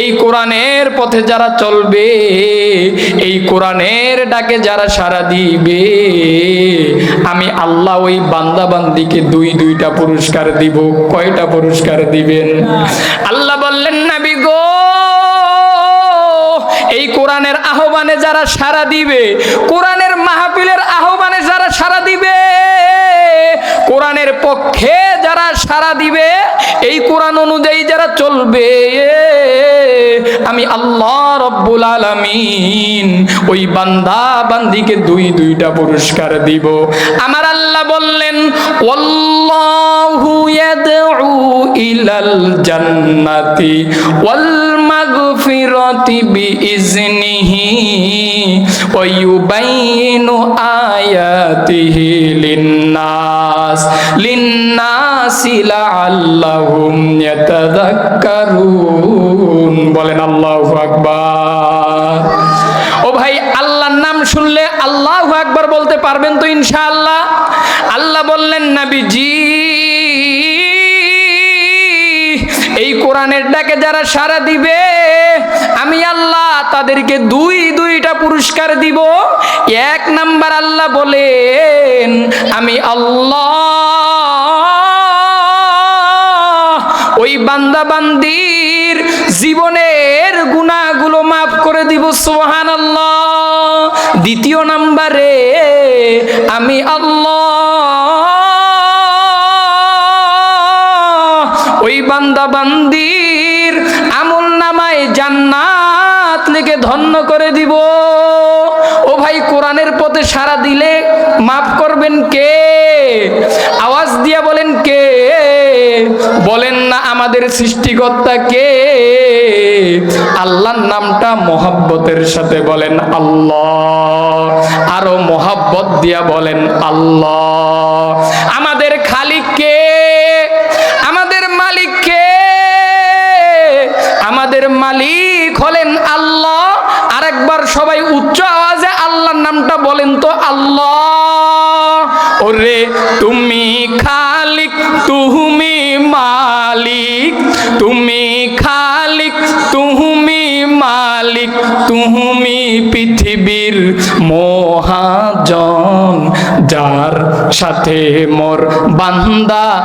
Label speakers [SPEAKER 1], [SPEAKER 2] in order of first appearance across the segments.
[SPEAKER 1] এই কোরআনের পথে যারা চলবে, এই কোরআনের ডাকে যারা সারা দিবে, আমি আল্লাহ ওই বান্দা বান্দিকে দুই, দুইটা পুরস্কার দিব। কয়টা পুরস্কার দিবেন? আল্লাহ বললেন, নাবি গো, এই কোরআনের আহ্বানে যারা সারা দিবে, কোরআনের মাহফিলের আহ্বানে যারা সারা দিবে কোরআনের পক্ষে যারা সারা দিবে, এই কোরআন অনুযায়ী যারা চলবে, আমি আল্লাহ রব্বুল আলামিন ওই বান্দা বান্দিকে দুই দুইটা পুরস্কার দিব। আমার আল্লাহ বললেন, ওয়াল্লাহু বিইজনিহি ওয়া ইউবাইয়িনু আয়াতিহি লিন্নাস। লিন্নাসি লাআল্লাহুম ইয়াতাযাক্কারুন। বলেন আল্লাহু আকবার। ও ভাই, আল্লাহর নাম শুনলে আল্লাহু আকবার বলতে পারবেন তো ইনশাআল্লাহ? আল্লাহ বললেন, নবীজি কোরআনের ডাকে যারা সারা দিবে, আমি আল্লাহ তাদেরকে দুই দুইটা পুরস্কার দিব। এক নাম্বার আল্লাহ বলেন, আমি আল্লাহ ওই বান্দা বান্দির জীবনের গুণাগুলো মাফ করে দিব সোহান আল্লাহ দ্বিতীয় নাম্বারে, আমি আল্লাহ বান্দা বান্দির আমল নামায় জান্নাত লিখে ধন্য করে দিব। ও ভাই, কোরআনের পথে সারা দিলে মাফ করবেন কে? আওয়াজ দিয়া বলেন কে? বলেন না, আমাদের সৃষ্টিকর্তা কে? আল্লাহর নামটা মোহাব্বতের সাথে বলেন আল্লাহ। আরও মোহাব্বত দিয়া বলেন আল্লাহ। আমাদের খালিক ওরে তুমি খালিক তুমি মালিক। তুমি খালিক তুমি মালিক তুমি পৃথিবীর মহাজন। যার সাথে মোর বান্দা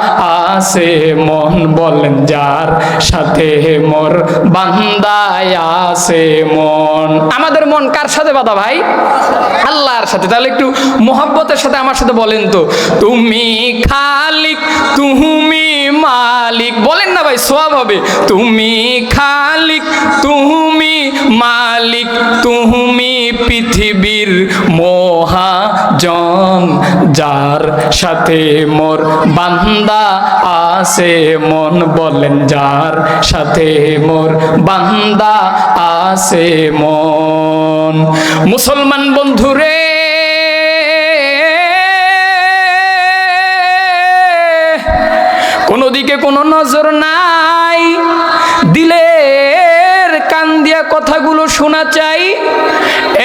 [SPEAKER 1] আছে, মন বলেন যার সাথে মোর বান্দায় আছে মন। আমাদের মন কার সাথে বাধা ভাই? আল্লাহর সাথে। তাহলে একটু মোহাব্বতের সাথে আমার সাথে বলেন তো। তুমি খালিক, তুমি মালিক। বলেন না ভাই সব হবে। তুমি খালিক, তুমি মালিক, তুমি পৃথিবীর মহাজন। যার সাথে মোর বান্দা আছে, মন বলেন যার সাথে মোর বান্দা আছে মন। মুসলমান বন্ধুরে, কোনো দিকে কোনো নজর নাই। দিলের কান দিয়া কথাগুলো শোনা চাই।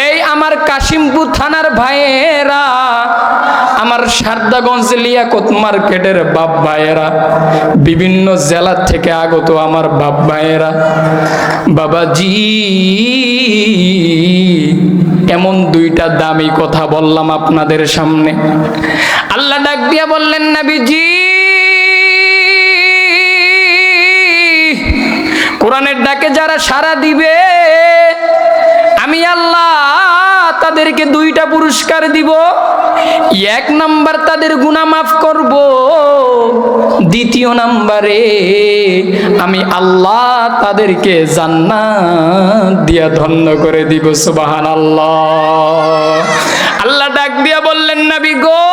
[SPEAKER 1] এই আমার কাশিমপুর থানার ভাইয়েরা আমার সারদাগঞ্জ লিয়াকত মার্কেটের বাপ ভাইয়েরা, বিভিন্ন জেলা থেকে আগত আমার বাপ ভাইয়েরা, বাবাজি, এমন দুইটা দামি কথা বললাম আপনাদের সামনে। আল্লাহ ডাক দিয়া বললেন, নবীজি, কোরআনের ডাকে যারা সারা দিবে, আমি আল্লাহ তাদেরকে দুইটা পুরস্কার দিব। এক নাম্বার তাদের গুনাহ মাফ করব। দ্বিতীয় নাম্বারে আমি আল্লাহ তাদেরকে জান্নাত দিয়া ধন্য করে দিব সুবাহান আল্লাহ আল্লাহ ডাক দিয়া বললেন, নবী গো,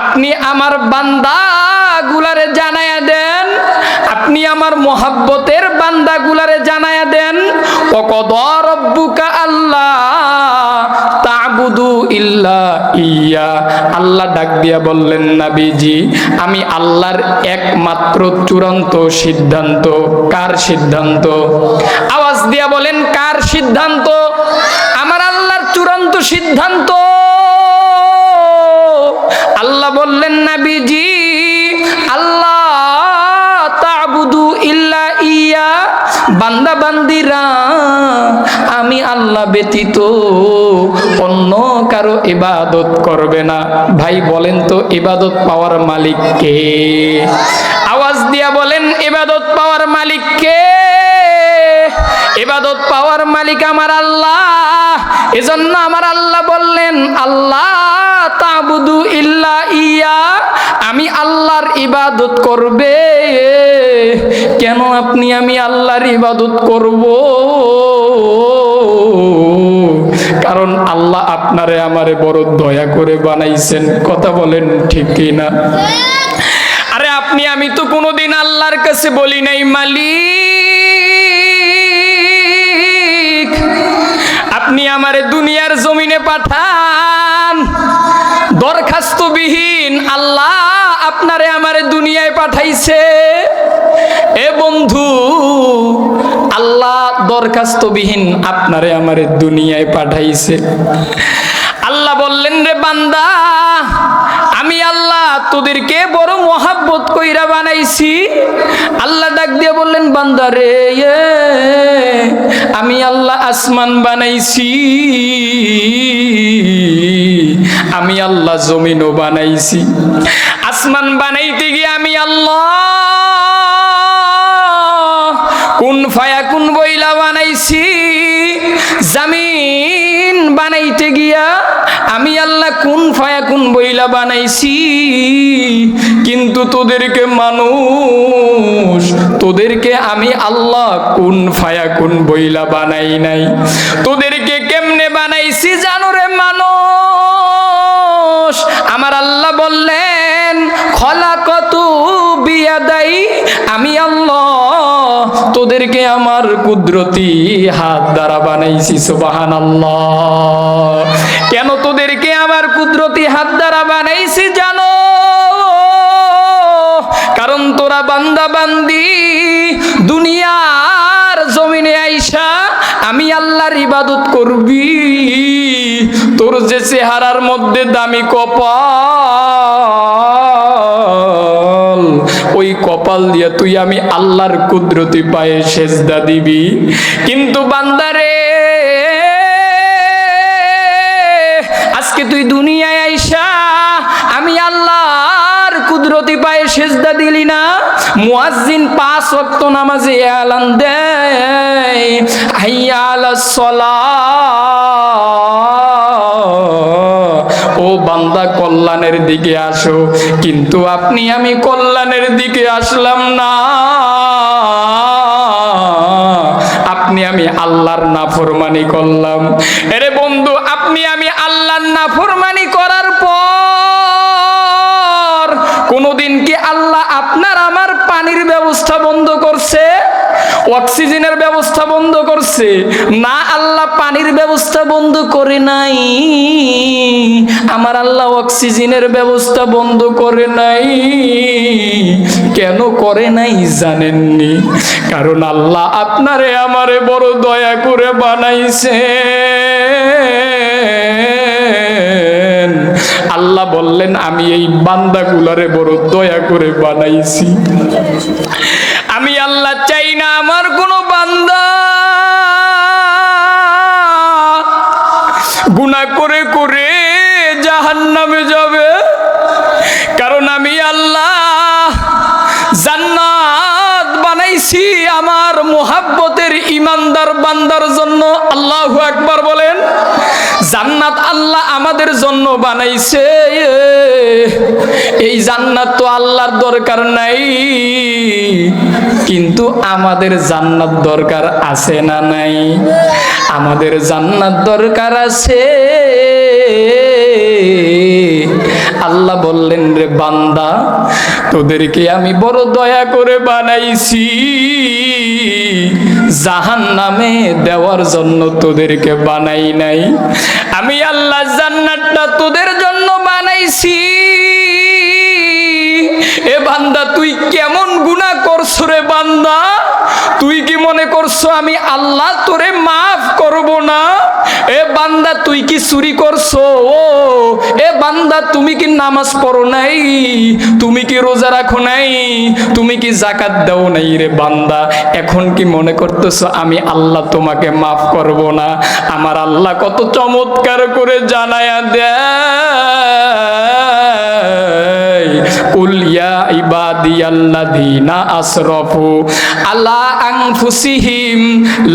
[SPEAKER 1] আপনি আমার বান্দা গুলারে জানায়া দেন, আপনি আমার মোহাব্বতের বান্দা গুলারে জানায়া দেন আল্লাহ ডাক দিয়া বললেন, নাবিজি, আমি আল্লাহর একমাত্র চূড়ান্ত সিদ্ধান্ত। কার সিদ্ধান্ত? আওয়াজ দিয়া বলেন, কার সিদ্ধান্ত? আমার আল্লাহর চূড়ান্ত সিদ্ধান্ত। আল্লাহ বললেন, নাবিজি বান্দা বান্দিরা আমি আল্লাহ ব্যতীত অন্য কারও ইবাদত করবে না। ভাই, বলেন তো, ইবাদত পাওয়ার মালিক কে? আওয়াজ দিয়া বলেন, ইবাদত পাওয়ার মালিক কে? ইবাদত পাওয়ার মালিক আমার আল্লাহ। এজন্য আমার আল্লাহ বললেন, আল্লাহ তাবুদু ইল্লা ইয়া, আমি আল্লাহর ইবাদত করবে। কেন আপনি আমি আল্লাহর ইবাদত করব? কারণ আল্লাহ আপনারে আমারে বড় দয়া করে বানাইছেন। কথা বলেন ঠিক কি না? আরে আপনি, আমি তো কোনোদিন আল্লাহর কাছে বলি নাই, মালিক। আপনি আমারে দুনিয়ার জমিনে পাঠান। দরখাস্তবিহীন আল্লাহ আপনারে আমারে দুনিয়ায় পাঠাইছে। এ বন্ধু, আল্লাহ দরখাস্তবিহীন আপনারে আমারে দুনিয়ায় পাঠাইছে। আল্লাহ বললেন, রে বান্দা, আমি আল্লাহ তোদেরকে বড় মহাব্বত কইরা বানাইছি। আল্লাহ ডাক দিয়ে বললেন, বান্দা রে আমি আল্লাহ আসমান বানাইছি। আমি আল্লাহ জমিনও বানাইছি। আসমান বানাইতে গিয়ে আমি আল্লাহ বানাইছি, জামিন বানাইতে গিয়া আমি আল্লাহ কোন ফায়া কোন বইলা বানাইছি? কিন্তু তোদেরকে মানুষ, তোদেরকে আমি আল্লাহ কোন ফায়া কোন বইলা বানাই নাই। তোদেরকে কেমনে বানাইছি জানো রে মানুষ? আমার আল্লাহ বললেন খলা কত বিয়া দেয় আমি আল্লাহ তোদেরকে আমার কুদরতি হাত দ্বারা বানাইছি সুবাহান কেন তোদেরকে আমার কুদরতি হাত দ্বারা বানাইছি জানো? কারণ তোরা বান্দা বান্দি, দুনিয়ার জমিনে আইসা আমি আল্লাহর ইবাদত করবি। তোর যে চেহারার মধ্যে দামি কপাল ওই কপাল দিয়ে তুই আমি আল্লাহর কুদরতি পায়ে সেজদা দিবি। কিন্তু বান্দারে, আজকে তুই দুনিয়ায় আইসা, আমি আল্লাহর কুদরতি পায়ে সেজদা দিলি না। মুয়াজ্জিন পাঁচ ওয়াক্ত নামাজে এলান দেয়। হাইয়া আলাস বান্দা কল্যাণের দিকে আসো। কিন্তু আপনি আমি কল্যাণের দিকে আসলাম না। আপনি আমি আল্লাহর নাফরমানি করলাম। এরে বন্ধু, আপনি আমি আল্লাহর নাফরমানি করার পর কোনোদিন কি আল্লাহ আপনার আমার পানির ব্যবস্থা বন্ধ করছে? অক্সিজেনের ব্যবস্থা বন্ধ করছে। না আল্লাহ পানির ব্যবস্থা বন্ধ করে নাই। আমার আল্লাহ অক্সিজেনের ব্যবস্থা বন্ধ করে নাই। কেন করে নাই জানেননি? কারণ আল্লাহ আপনারে আমারে বড় দয়া করে বানাইছে আল্লাহ বললেন, আমি এই বান্দাগুলারে বড় দয়া করে বানাইছি। আমি গুণা করে করে জাহান নামে যাবে। বানাইছি আমার মোহাব্বতের ইমানদার বান্দার জন্য আল্লাহ একবার বলেন, জান্নাত আল্লাহ আমাদের জন্য বানাইছে। এই জান্নাত তো আল্লাহর দরকার নাই, কিন্তু আমাদের জান্নাত দরকার আছে না নাই? আমাদের জান্নাত দরকার আছে। আল্লাহ বললেন, রে বান্দা, তোদেরকে আমি বড় দয়া করে বানাইছি। জাহান নামে দেওয়ার জন্য তোদেরকে বানাই নাই। আমি আল্লাহ জান্নাতটা তোদের জন্য বানাইছি। এ বান্দা, তুই কেমন গুনাহ করছ রে বান্দা? তুই কি মনে করছ আমি আল্লাহ তোরে মাফ করব না? এ বান্দা, তুই কি চুরি করছ? ও, এ বান্দা, তুমি কি নামাজ পড়ো নাই? তুমি কি রোজা রাখো নাই? তুমি কি জাকাত দাও নাই রে বান্দা? এখন কি মনে করতেছো আমি আল্লাহ তোমাকে মাফ করব না? আমার আল্লাহ কত চমৎকার করে জানায়া দেয়। আসরাফু আলা আনফুসিহিম,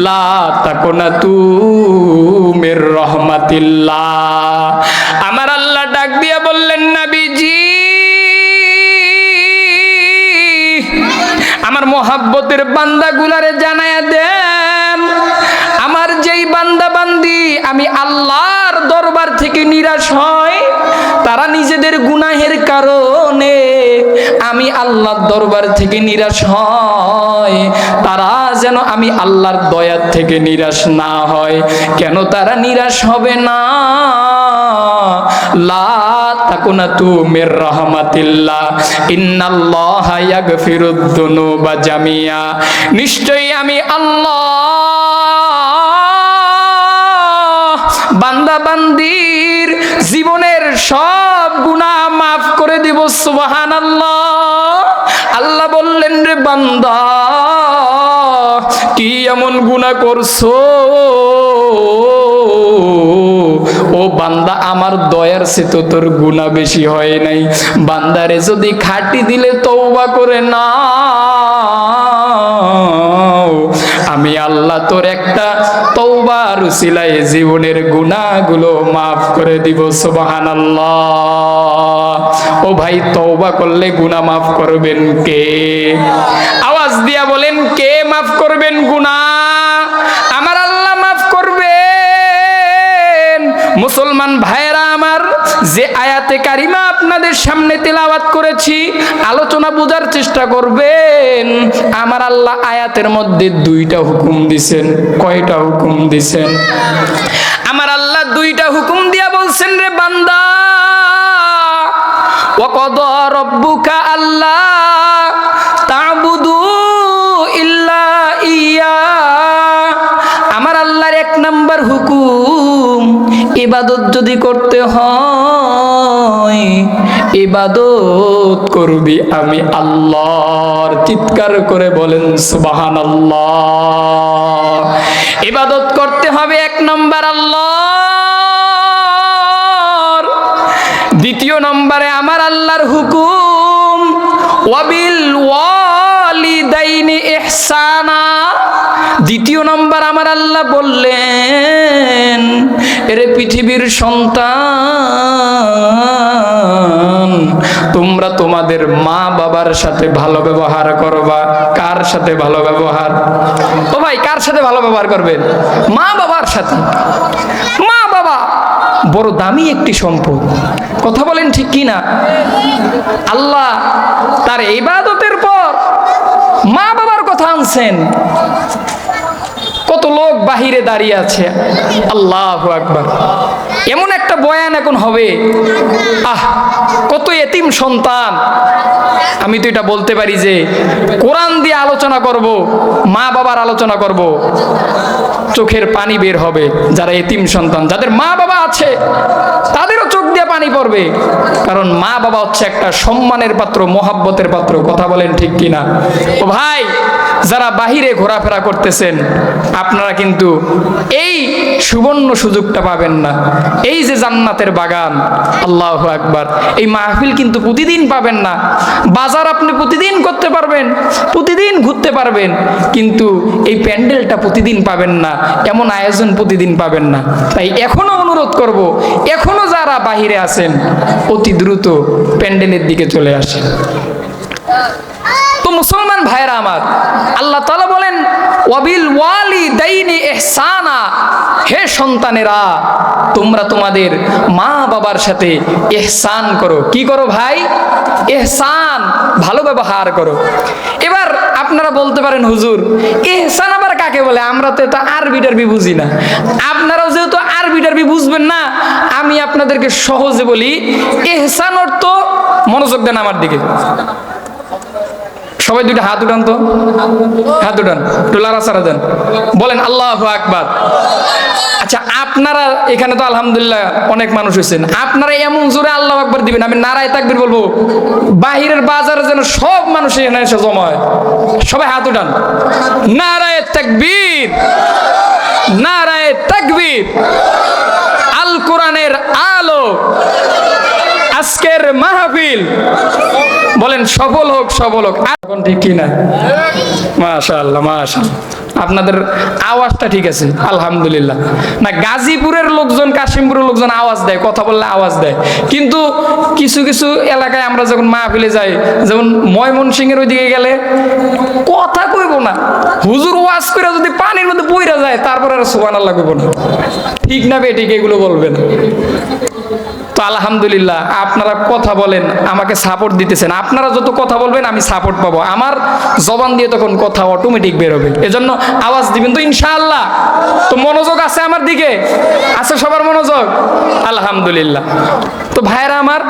[SPEAKER 1] লা তাকুনাতু মির রাহমাতিল্লাহ। আমার আল্লাহ ডাক দিয়া বললেন, নবীজি, আমার মোহাব্বতের বান্দাগুলারে জানায়া দেন। আমার যেই বান্দা বান্দি আমি আল্লাহর দরবার থেকে নিরাশ হয়, তারা নিজেদের গুনাহের কারণে আমি আল্লাহর দরবার থেকে নিরাশ হয়। তারা যেন আমি আল্লাহর দয়ার থেকে নিরাশ না হয়। কেন তারা নিরাশ হবে না? লা তাকুনাতু মির রাহমাতিল্লাহ। ইন্নাল্লাহা ইয়াগফিরুদ দুনুবা জামিয়া। নিশ্চয়ই আমি আল্লাহ। বান্দা বান্দির জীবনের সব গুনাহ মাফ করে দিব, সুবহানাল্লাহ। আল্লাহ বললেন, রে বান্দা, কি এমন গুনাহ করছ? ও বান্দা, আমার দয়ার সে তো তোর গুণা বেশি হয় নাই। বান্দারে যদি খাটি দিলে তৌবা করে না আমি আল্লাহ তোর একটা তৌবার উসিলায় জীবনের গুণাগুলো মাফ করে দিব সুবাহান ও ভাই তৌবা করলে গুণা মাফ করবেন কে? আওয়াজ দিয়া বলেন, কে মাফ করবেন গুণা আমার আল্লাহ মাফ করবেন। মুসলমান ভাইরা আমার যে আয়াতে কারিমা আপনাদের সামনে তেলাওয়াত করেছি, আলোচনা বোঝার চেষ্টা করবেন। আমার আল্লাহ আয়াতের মধ্যে দুইটা হুকুম দিছেন। কয়টা হুকুম দিছেন? আমার আল্লাহ দুইটা হুকুম দিয়া বলছেন রে বান্দা, ওয়াকদ রব্বুকা আল্লাহ তাবুদু ইল্লা ইয়া। আমার আল্লাহর এক নাম্বার হুকুম, ইবাদত যদি করতে হয় ইবাদত করবি আমি আল্লাহর চিৎকার করে বলেন সুবাহান আল্লাহ ইবাদত করতে হবে এক নম্বর আল্লাহর, দ্বিতীয় নম্বরে আমার আল্লাহর হুকুম, ওয়াবিল ওয়ালিদাইনি ইহসানা। দ্বিতীয় নম্বর আমার আল্লাহ বললেন, এরে পৃথিবীর সন্তান তোমরা তোমাদের মা বাবার সাথে ভালো ব্যবহার করবা কার সাথে ভালো ব্যবহার? ও ভাই, কার সাথে ভালো ব্যবহার করবেন মা বাবার সাথে। মা বাবা, বড় দামি একটি সম্পদ। কথা বলেন ঠিক কি না আল্লাহ তার ইবাদতের পর মা বাবার কথা আনছেন। কত লোক বাহিরে দাঁড়িয়ে আছে। আল্লাহ আকবার। এমন একটা বয়ান এখন হবে। আহ, কত এতিম সন্তান। আমি তো এটা বলতে পারি যে, কোরআন দিয়ে আলোচনা করব, মা বাবার আলোচনা করব, চোখের পানি বের হবে যারা এতিম সন্তান। যাদের মা বাবা আছে, তাদেরও চোখ দিয়ে পানি পড়বে। কারণ মা বাবা হচ্ছে একটা সম্মানের পাত্র, মহাব্বতের পাত্র, কথা বলেন ঠিক কিনা? ও ভাই যারা বাহিরে ঘোরাফেরা করতেছেন, আপনারা কিন্তু এই সুবর্ণ সুযোগটা পাবেন না। এই যে জান্নাতের বাগান, আল্লাহ আকবার। এই মাহফিল কিন্তু প্রতিদিন পাবেন না। বাজার আপনি প্রতিদিন করতে পারবেন, প্রতিদিন ঘুরতে পারবেন, কিন্তু এই প্যান্ডেলটা প্রতিদিন পাবেন না, এমন আয়োজন প্রতিদিন পাবেন না। তাই এখনও অনুরোধ করব, এখনও যারা বাহিরে আছেন, অতি দ্রুত প্যান্ডেলের দিকে চলে আসেন। তো মুসলমান ভাইরা আমার, আল্লাহ তালা বলেন, ওয়াবিল ওয়ালি দাইনি এহসানা হে সন্তানেরা, তোমরা তোমাদের মা বাবার সাথে এহসান করো। কি করো ভাই? এহসান ভালো ব্যবহার করো। এবার আপনারা বলতে পারেন, হুজুর এহসান আবার কাকে বলে? আমরা তো এটা আরবি টারবি বুঝি না। আপনারাও যেহেতু আরবি টারবি বুঝবেন না, আমি আপনাদেরকে সহজে বলি এহসান অর্থ মনোযোগ দেন আমার দিকে। সবাই দুইটা হাত উঠান তো। হাত উঠান, একটু লাড়াচাড়া দেন। বলেন, আল্লাহ আকবার। আচ্ছা আপনারা এখানে তো আলহামদুলিল্লাহ অনেক মানুষ হয়েছেন। আপনারা এমন জোরে আল্লাহ আকবার দিবেন, আমি নারায় তাকবির বলব। বাহিরের বাজারে যেন সব মানুষ এখানে এসে জমা হয়। সবাই হাত উঠান। নারায় তাকবীর। নারায় তাকবীর। আল কোরআনের আলো। আজকের মাহফিল। বলেন, সফল হোক সফল হোক। এখন ঠিক কিনা মাশাআল্লাহ মাশাআল্লাহ। আপনাদের আওয়াজটা ঠিক আছে, আলহামদুলিল্লাহ। না, গাজীপুরের লোকজন, কাশিমপুরের লোকজন আওয়াজ দেয়, কথা বললে আওয়াজ দেয়। কিন্তু কিছু কিছু এলাকায় আমরা যখন মাহফিলে যাই, যেমন ময়মনসিংহের ওইদিকে গেলে কথা কইব না। হুজুর ওয়াজ করে যদি পানির মধ্যে পইরা যায়, তারপর আর সুবান আল্লাহ কইব না। ঠিক না বেঠিক এগুলো বলবেন। তো আলহামদুলিল্লাহ, আপনারা কথা বলেন, আমাকে সাপোর্ট দিতেছেন। আপনারা যত কথা বলবেন, আমি সাপোর্ট পাবো। আমার জবান দিয়ে তখন কথা অটোমেটিক বেরোবে এজন্য আওয়াজ দিবেন তো ইনশাআল্লাহ। তো মনোযোগ আছে আমার দিকে? আছে সবার মনোযোগ? আলহামদুলিল্লাহ। তো ভাইরা আমার,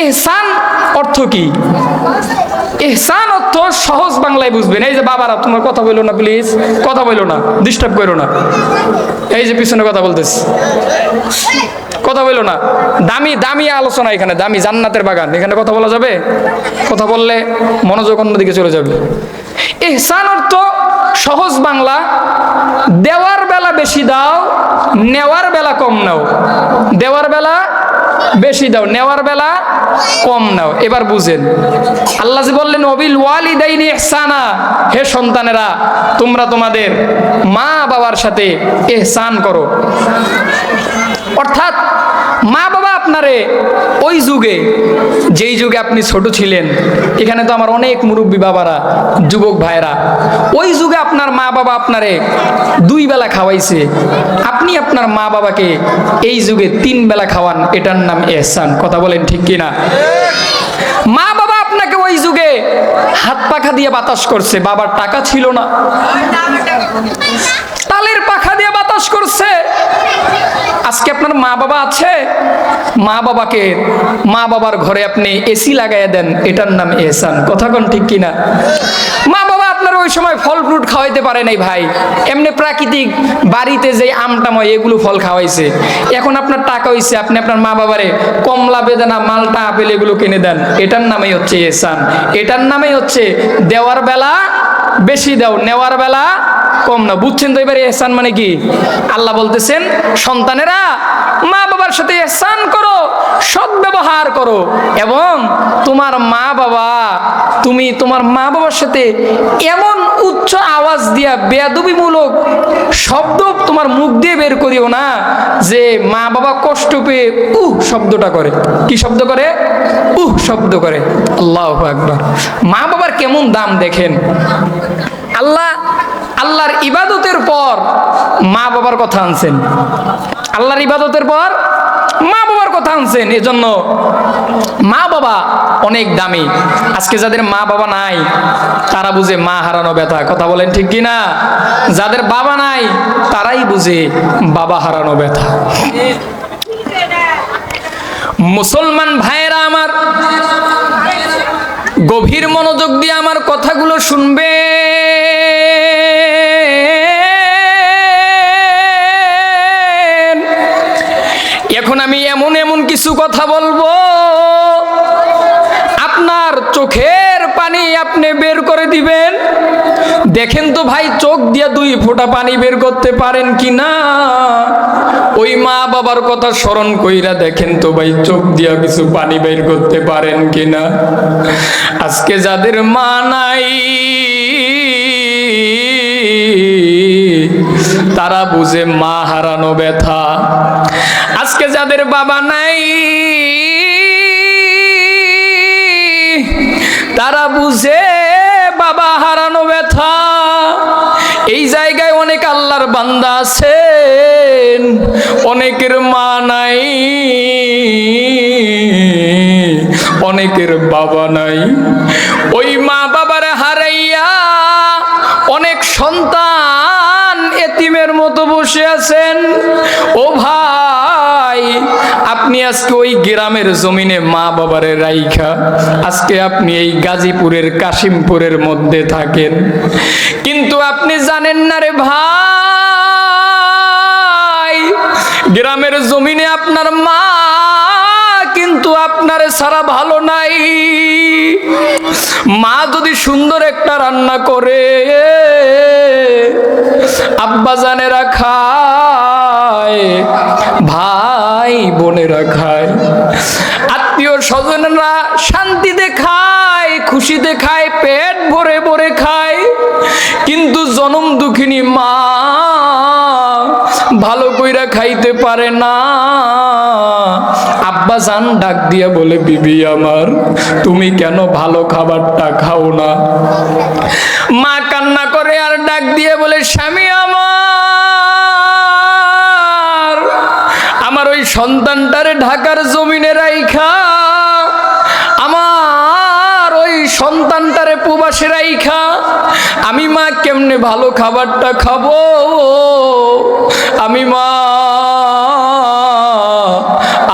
[SPEAKER 1] এহসান অর্থ কি? এহসান অর্থ সহজ বাংলায় বুঝবেন। এই যে বাবারা, তোমার কথা বলল না প্লিজ কথা বলল না ডিস্টার্ব করো না। এই যে পিছনে কথা বলতেছি। কথা বলল না। দামি দামি আলোচনা এখানে, দামি জান্নাতের বাগান। এখানে কথা বলা যাবে? কথা বললে মনোযোগ অন্যদিকে চলে যাবে। এহসান অর্থ সহজ বাংলা, দেওয়ার বেলা বেশি দাও, নেওয়ার বেলা কম নাও। দেওয়ার বেলা বেশি দাও, নেওয়ার বেলা কম নাও। এবার বুঝেন। আল্লাহ বললেন, অবিল ওয়ালিদাইনি ইহসানা। হে সন্তানেরা, তোমরা তোমাদের মা বাবার সাথে এহসান করো। অর্থাৎ মা বাবা আপনারে ওই যুগে, যেই যুগে আপনি ছোট ছিলেন, এখানে তো আমার অনেক মুরব্বী বাবারা, যুবক ভাইরা ওই যুগে আপনার মা বাবা আপনারে দুই বেলা খাওয়াইছে। আপনি আপনার মা বাবাকে এই যুগে তিন বেলা খাওয়ান, এটার নাম এহসান। কথা বলেন ঠিক কিনা? মা বাবা আপনাকে ওই যুগে হাত পাখা দিয়ে বাতাস করছে, বাবার টাকা ছিল না। তালের পাখা দিয়ে বাতাস করছে। আজকে আপনার মা বাবা আছে? মা বাবাকে, মা বাবার ঘরে আপনি এসি লাগাইয়া দেন, এটার নাম এহসান। কথা কোন ঠিক কিনা? মা বাবা আপনার ওই সময় ফল ফ্রুট খাওয়াইতে পারে নাই ভাই। এমনি প্রাকৃতিক বাড়িতে যে আমটাময় এগুলো ফল খাওয়াইছে। এখন আপনার টাকা হইছে, আপনি আপনার মা বাবারে কমলা, বেদানা, মালটা, আপেল এগুলো কিনে দেন। এটার নামেই হচ্ছে এহসান। এটার নামেই হচ্ছে দেওয়ার বেলা বেশি দাও, নেওয়ার বেলা কম না। বুঝছেন তো এবারে এহসান মানে কি? আল্লাহ বলতেছেন, সন্তানেরা মা বাবার সাথে এহসান করো, সৎ করো। এবং তোমার মা বাবা, তুমি তোমার মা বাবার সাথে এমন উচ্চ আওয়াজ দিয়া বেয়াদবিমূলক শব্দ তোমার মুখ দিয়ে বের করিও না যে মা বাবা কষ্ট পেয়ে উহ শব্দটা করে। কি শব্দ করে? উহ শব্দ করে। আল্লাহ আকবার। মা বাবার কেমন দাম দেখেন। আল্লাহ, আল্লাহর ইবাদতের পর মা বাবার কথা আনছেন। আল্লাহর ইবাদতের পর মা বাবার কথা আনছেন, এজন্য মা বাবা অনেক দামি। আজকে যাদের মা বাবা নাই, তারা বুঝে মা হারানো ব্যথা। কথা বলেন ঠিক কি না যাদের বাবা নাই, তারাই বুঝে বাবা হারানো ব্যথা। মুসলমান ভাইয়েরা আমার, গভীর মনোযোগ দিয়ে আমার কথাগুলো শুনবে। এখন আমি এমন কিছু কথা বলব? আপনার চোখের পানি আপনি বের করে দিবেন। দেখেন তো ভাই, চোখ দিয়ে দুই ফোঁটা পানি বের করতে পারেন কি না ওই মা বাবার কথা স্মরণ কইরা দেখেন তো ভাই, চোখ দিয়া কিছু পানি বের করতে পারেন কি না আজকে যাদের মা নাই, তারা বুঝে মা হারানো ব্যথা। আজকে যাদের বাবা নাই, তারা বুঝে বাবা হারানো ব্যথা। এই জায়গায় অনেক আল্লাহর বান্দা আছেন, অনেকের মা নাই, অনেকের বাবা নাই। ওই মা বাবার হারাইয়া অনেক সন্তান এতিমের মতো বসে আছেন। ও ভাই আজকে ওই গ্রামের জমিনে মা বাবারে রাইখা, আজকে আপনি এই গাজীপুরের কাশিমপুরের মধ্যে থাকেন। কিন্তু আপনি জানেন না রে ভাই, গ্রামের জমিনে আপনার মা, কিন্তু আপনার সারা ভালো নাই। মা যদি সুন্দর একটা রান্না করে, আব্বা জানেরা খায় ভাই বোনেরা খায়। আত্মীয় স্বজনরা শান্তিতে খায় খুশিতে খায় পেট ভরে ভরে খায়। কিন্তু জনম দুঃখিনী মা ভালো কইরা খাইতে পারে না। আব্বা জান ডাক দিয়া বলে, বিবি আমার, তুমি কেন ভালো খাবারটা খাও না? মা কান্না করে আর ডাক দিয়ে বলে, স্বামী আমার সন্তানটারে ঢাকার জমিনে রাইখা, আমার ওই সন্তানটারে প্রবাসে রাইখা, আমি মা কেমনে ভালো খাবারটা খাব? আমি মা,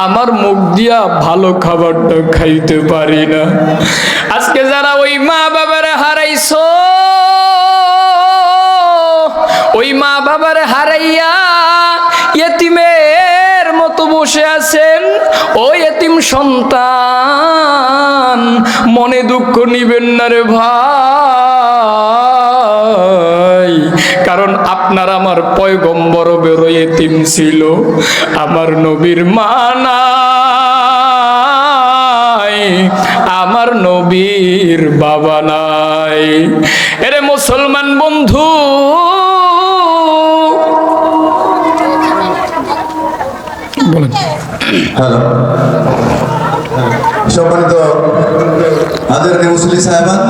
[SPEAKER 1] আমার মুখ দিয়া ভালো খাবারটা খাইতে পারি না। আজকে যারা ওই মা বাবারে হারাইছো, ওই মা বাবারে হারাইয়া মতো বসে আছেন, ও এতিম সন্তান, মনে দুঃখ নিবেন না রে ভাই। কারণ আপনার আমার পয়গম্বর বেরো এতিম ছিল, আমার নবীর মানাই আমার নবীর বাবা নাই। এরে মুসলমান বন্ধু বলেন।
[SPEAKER 2] হ্যালো। সম্মানিত আদরণীয় মুসলিম সাহেবান